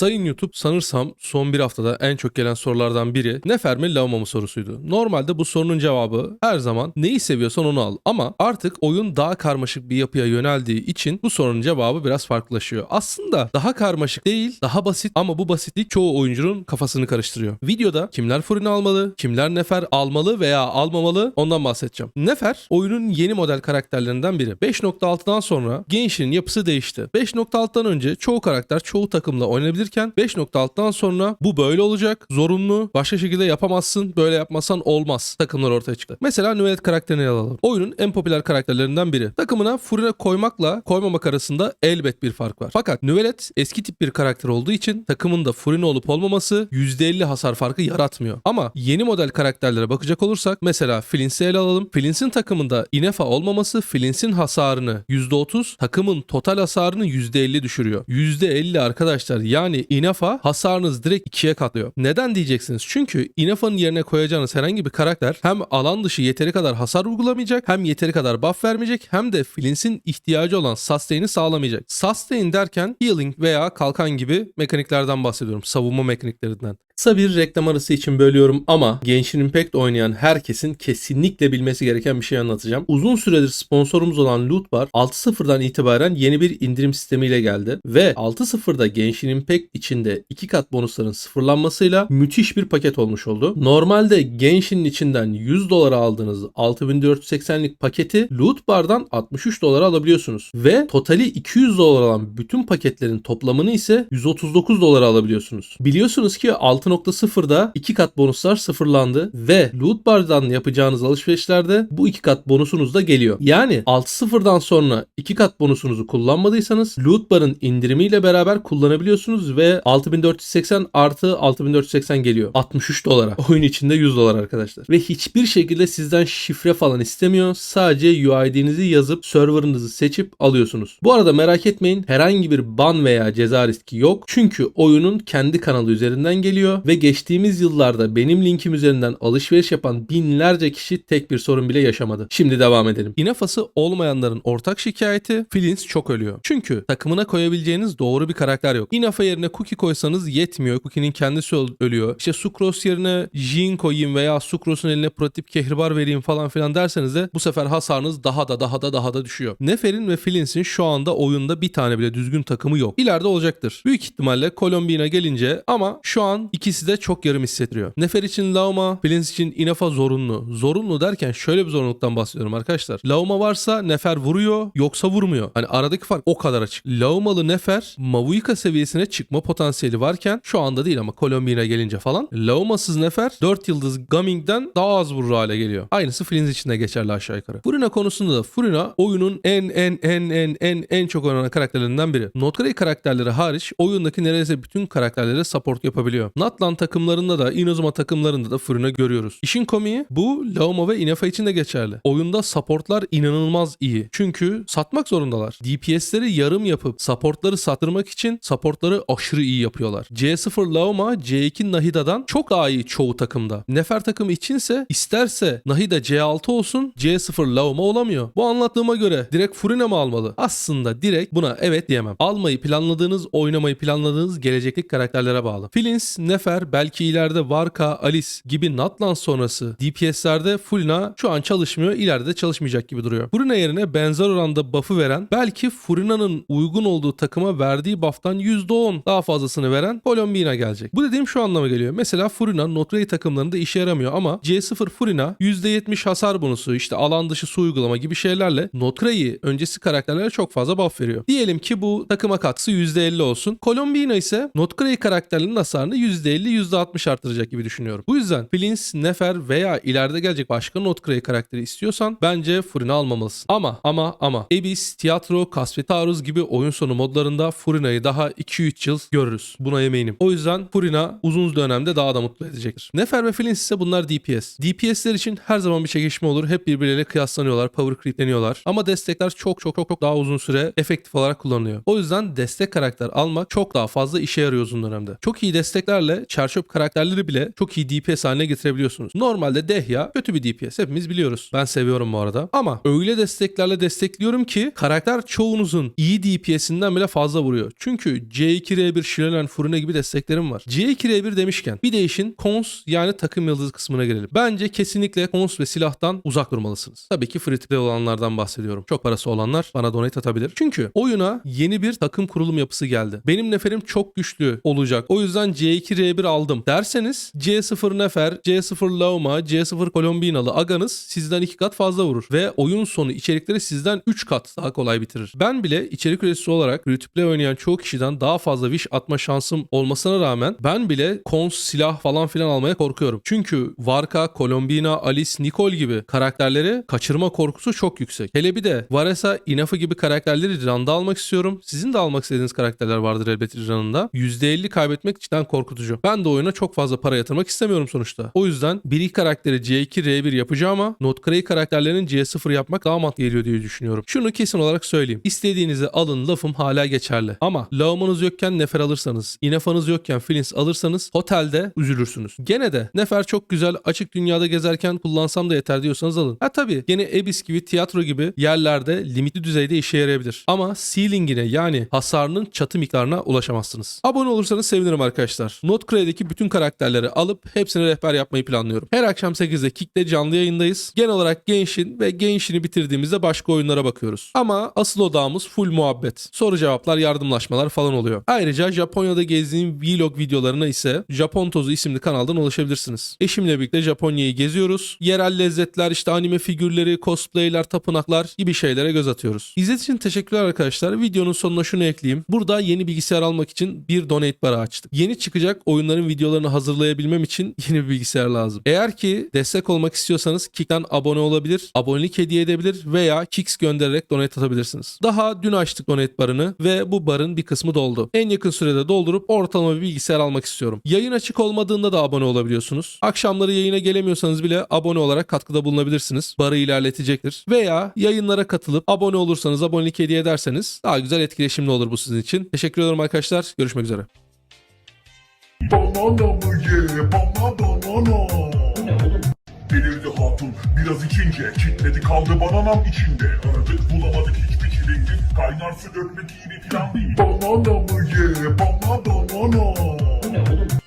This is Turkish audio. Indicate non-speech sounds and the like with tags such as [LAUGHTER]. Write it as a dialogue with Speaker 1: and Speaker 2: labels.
Speaker 1: Sayın YouTube sanırsam son bir haftada en çok gelen sorulardan biri Nefer mi Lavma mı sorusuydu. Normalde bu sorunun cevabı her zaman neyi seviyorsan onu al. Ama artık oyun daha karmaşık bir yapıya yöneldiği için bu sorunun cevabı biraz farklılaşıyor. Aslında daha karmaşık değil, daha basit ama bu basitlik çoğu oyuncunun kafasını karıştırıyor. Videoda kimler Furin almalı, kimler Nefer almalı veya almamalı ondan bahsedeceğim. Nefer oyunun yeni model karakterlerinden biri. 5.6'dan sonra Genshin'in yapısı değişti. 5.6'dan önce çoğu karakter çoğu takımla oynanabilirken 5.6'dan sonra bu böyle olacak. Zorunlu. Başka şekilde yapamazsın. Böyle yapmazsan olmaz. Takımlar ortaya çıktı. Mesela Nüvelet karakterini alalım. Oyunun en popüler karakterlerinden biri. Takımına Furina koymakla koymamak arasında elbet bir fark var. Fakat Nüvelet eski tip bir karakter olduğu için takımında Furina olup olmaması %50 hasar farkı yaratmıyor. Ama yeni model karakterlere bakacak olursak mesela Flints'i ele alalım. Flints'in takımında Inefa olmaması Flints'in hasarını %30, takımın total hasarını %50 düşürüyor. %50 arkadaşlar yani Inefa hasarınız direkt ikiye katlıyor. Neden diyeceksiniz? Çünkü Inefa'nın yerine koyacağınız herhangi bir karakter hem alan dışı yeteri kadar hasar uygulamayacak, hem yeteri kadar buff vermeyecek, hem de Flints'in ihtiyacı olan sustain'i sağlamayacak. Sustain derken healing veya kalkan gibi mekaniklerden bahsediyorum. Savunma mekaniklerinden. Kısa bir reklam arası için bölüyorum ama Genshin Impact oynayan herkesin kesinlikle bilmesi gereken bir şey anlatacağım. Uzun süredir sponsorumuz olan Lootbar 6.0'dan itibaren yeni bir indirim sistemiyle geldi ve 6.0'da Genshin Impact içinde 2 kat bonusların sıfırlanmasıyla müthiş bir paket olmuş oldu. Normalde Genshin'in içinden 100 dolara aldığınız 6480'lik paketi Lootbar'dan 63 dolara alabiliyorsunuz ve totali 200 dolar olan bütün paketlerin toplamını ise 139 dolara alabiliyorsunuz. Biliyorsunuz ki 6.0'da 2 kat bonuslar sıfırlandı ve loot bar'dan yapacağınız alışverişlerde bu 2 kat bonusunuz da geliyor. Yani 6.0'dan sonra 2 kat bonusunuzu kullanmadıysanız loot bar'ın indirimiyle beraber kullanabiliyorsunuz ve 6480 artı 6480 geliyor. 63 dolara. [LAUGHS] Oyun içinde 100 dolar arkadaşlar. Ve hiçbir şekilde sizden şifre falan istemiyor. Sadece UID'nizi yazıp serverınızı seçip alıyorsunuz. Bu arada merak etmeyin herhangi bir ban veya ceza riski yok. Çünkü oyunun kendi kanalı üzerinden geliyor ve geçtiğimiz yıllarda benim linkim üzerinden alışveriş yapan binlerce kişi tek bir sorun bile yaşamadı. Şimdi devam edelim. İnefası olmayanların ortak şikayeti Flins çok ölüyor. Çünkü takımına koyabileceğiniz doğru bir karakter yok. Inafa yerine Cookie koysanız yetmiyor. Cookie'nin kendisi öl- ölüyor. İşte Sucrose yerine Jin koyayım veya Sucrose'un eline prototip kehribar vereyim falan filan derseniz de bu sefer hasarınız daha da daha da daha da düşüyor. Nefer'in ve Flins'in şu anda oyunda bir tane bile düzgün takımı yok. İleride olacaktır. Büyük ihtimalle Colombina gelince ama şu an ikisi de çok yarım hissettiriyor. Nefer için Lauma, Flins için Inafa zorunlu. Zorunlu derken şöyle bir zorunluluktan bahsediyorum arkadaşlar. Lauma varsa Nefer vuruyor yoksa vurmuyor. Hani aradaki fark o kadar açık. Laumalı Nefer Mavuika seviyesine çıkma potansiyeli varken şu anda değil ama Colombina gelince falan. Laumasız Nefer 4 yıldız Gaming'den daha az vurur hale geliyor. Aynısı Flins için de geçerli aşağı yukarı. Furina konusunda da Furina oyunun en en en en en en çok oynanan karakterlerinden biri. Notgrey karakterleri hariç oyundaki neredeyse bütün karakterlere support yapabiliyor. Natlan takımlarında da Inazuma takımlarında da Furina görüyoruz. İşin komiği bu Lauma ve Inefa için de geçerli. Oyunda supportlar inanılmaz iyi. Çünkü satmak zorundalar. DPS'leri yarım yapıp supportları sattırmak için supportları aşırı iyi yapıyorlar. C0 Lauma C2 Nahida'dan çok daha iyi çoğu takımda. Nefer takımı içinse isterse Nahida C6 olsun C0 Lauma olamıyor. Bu anlattığıma göre direkt Furina mı almalı? Aslında direkt buna evet diyemem. Almayı planladığınız, oynamayı planladığınız geleceklik karakterlere bağlı. Flins, Nefer, belki ileride Varka, Alice gibi Natlan sonrası DPS'lerde Furina şu an çalışmıyor, ileride çalışmayacak gibi duruyor. Furina yerine benzer oranda buff'ı veren, belki Furina'nın uygun olduğu takıma verdiği buff'tan %10 daha fazlasını veren Colombina gelecek. Bu dediğim şu anlama geliyor. Mesela Furina Notre takımlarında işe yaramıyor ama C0 Furina %70 hasar bonusu, işte alan dışı su uygulama gibi şeylerle Notre'yi öncesi karakterlere çok fazla buff veriyor. Diyelim ki bu takıma katkısı %50 olsun. Colombina ise Notgrey karakterlerinin hasarını %50 %60 arttıracak gibi düşünüyorum. Bu yüzden Flins, Nefer veya ileride gelecek başka Notgrey karakteri istiyorsan bence Furina almamalısın. Ama ama ama Abyss, Tiyatro, Kasvetarus gibi oyun sonu modlarında Furina'yı daha 2-3 yıl görürüz. Buna eminim. O yüzden Furina uzun dönemde daha da mutlu edecektir. Nefer ve Flins ise bunlar DPS. DPS'ler için her zaman bir çekişme olur. Hep birbirleriyle kıyaslanıyorlar, power creepleniyorlar. Ama destekler çok çok çok çok daha uzun süre efektif olarak kullanılıyor. O yüzden destek karakter almak çok daha fazla işe yarıyor uzun dönemde. Çok iyi desteklerle çarçöp karakterleri bile çok iyi DPS haline getirebiliyorsunuz. Normalde Dehya kötü bir DPS. Hepimiz biliyoruz. Ben seviyorum bu arada. Ama öyle desteklerle destekliyorum ki karakter çoğunuzun iyi DPS'inden bile fazla vuruyor. Çünkü C2 R1, Schilelen, Furune gibi desteklerim var. C2R1 demişken bir de işin cons yani takım yıldızı kısmına gelelim. Bence kesinlikle cons ve silahtan uzak durmalısınız. Tabii ki free olanlardan bahsediyorum. Çok parası olanlar bana donate atabilir. Çünkü oyuna yeni bir takım kurulum yapısı geldi. Benim neferim çok güçlü olacak. O yüzden C2R1 aldım derseniz C0 nefer, C0 Lauma, C0 Kolombinalı aganız sizden iki kat fazla vurur. Ve oyun sonu içerikleri sizden 3 kat daha kolay bitirir. Ben bile içerik üreticisi olarak play oynayan çoğu kişiden daha fazla wish atma şansım olmasına rağmen ben bile cons, silah falan filan almaya korkuyorum. Çünkü Varka, Kolombina, Alice, Nicole gibi karakterleri kaçırma korkusu çok yüksek. Hele bir de Varesa, Inafu gibi karakterleri randa almak istiyorum. Sizin de almak istediğiniz karakterler vardır elbet ranında. %50 kaybetmek cidden korkutucu. Ben de oyuna çok fazla para yatırmak istemiyorum sonuçta. O yüzden bir iki karakteri C2, R1 yapacağıma Notcray karakterlerin C0 yapmak daha mantıklı geliyor diye düşünüyorum. Şunu kesin olarak söyleyeyim. İstediğinizi alın lafım hala geçerli. Ama lağmanız yokken nefer alırsanız, inefanız yokken filins alırsanız otelde üzülürsünüz. Gene de nefer çok güzel açık dünyada gezerken kullansam da yeter diyorsanız alın. Ha tabii gene Ebis gibi tiyatro gibi yerlerde limitli düzeyde işe yarayabilir. Ama ceiling'ine yani hasarının çatı miktarına ulaşamazsınız. Abone olursanız sevinirim arkadaşlar. Notcray'deki bütün karakterleri alıp hepsine rehber yapmayı planlıyorum. Her akşam 8'de Kick'te canlı yayındayız. Genel olarak Genshin ve Genshin'i bitirdiğimizde başka oyunlara bakıyoruz. Ama asıl odağımız full muhabbet. Soru cevaplar, yardımlaşmalar falan oluyor. Ayrıca Japonya'da gezdiğim vlog videolarına ise Japon Tozu isimli kanaldan ulaşabilirsiniz. Eşimle birlikte Japonya'yı geziyoruz. Yerel lezzetler, işte anime figürleri, cosplayler, tapınaklar gibi şeylere göz atıyoruz. İzlediğiniz için teşekkürler arkadaşlar. Videonun sonuna şunu ekleyeyim. Burada yeni bilgisayar almak için bir donate barı açtık. Yeni çıkacak oyunların videolarını hazırlayabilmem için [LAUGHS] yeni bir bilgisayar lazım. Eğer ki destek olmak istiyorsanız Kick'ten abone olabilir, abonelik hediye edebilir veya Kicks göndererek donate atabilirsiniz. Daha dün açtık donate barını ve bu barın bir kısmı doldu. En yakın sürede doldurup ortalama bir bilgisayar almak istiyorum. Yayın açık olmadığında da abone olabiliyorsunuz. Akşamları yayına gelemiyorsanız bile abone olarak katkıda bulunabilirsiniz. Barı ilerletecektir. Veya yayınlara katılıp abone olursanız, abonelik hediye ederseniz daha güzel etkileşimli olur bu sizin için. Teşekkür ederim arkadaşlar. Görüşmek üzere.
Speaker 2: Banana mı ye? Bana banana. Delirdi hatun biraz içince Kitledi kaldı bananam içinde Aradık bulamadık hiçbir çilingir Kaynar su dökmek iyi bir plan değil Banana mı ye? Bana banana.